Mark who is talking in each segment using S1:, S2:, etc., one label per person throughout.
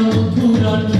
S1: Puran.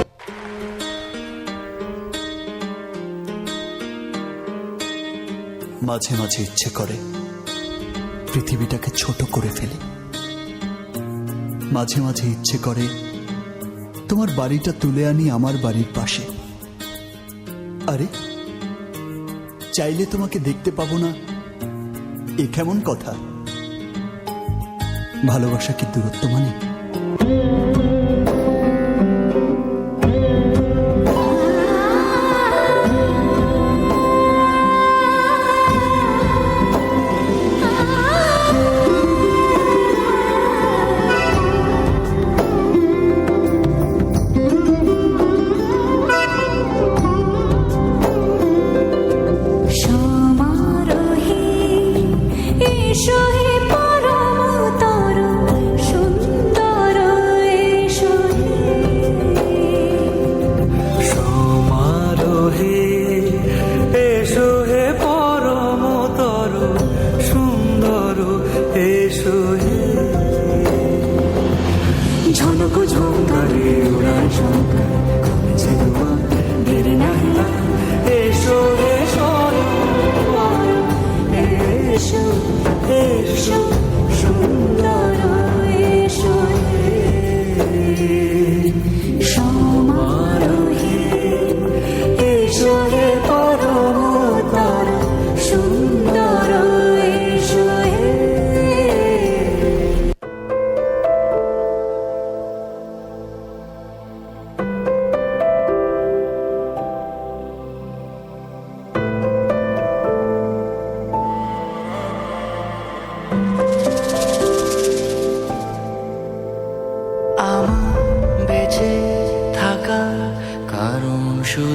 S2: মাঝে মাঝে ইচ্ছে করে পৃথিবীটাকে ছোট করে ফেলি। মাঝে মাঝে ইচ্ছে করে তোমার বাড়িটা তুলে আনি আমার বাড়ির পাশে। আরে, চাইলে তোমাকে দেখতে পাবো না। এ কেমন কথা? ভালোবাসা কি দূরত্ব মানে?
S3: ঝনক ঝঙ্কারে উড়া শঙ্কর করেছে দুয়ার দের নাহি
S4: এসো এসো
S3: এসো এসো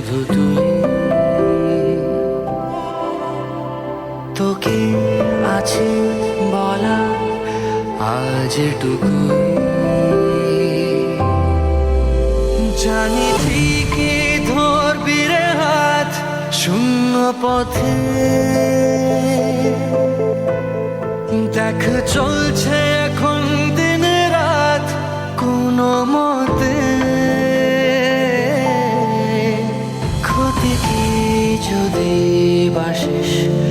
S1: শুধু তুই। তোকে আছে বলা আজ টুকুই জানি ঠিকই ধরবি রে হাত শূন্য পথে। দেখ চলছে এখন দিন রাত, কোনো wishes.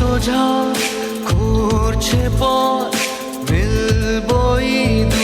S1: তো যা করছে পর মিলবই
S3: না।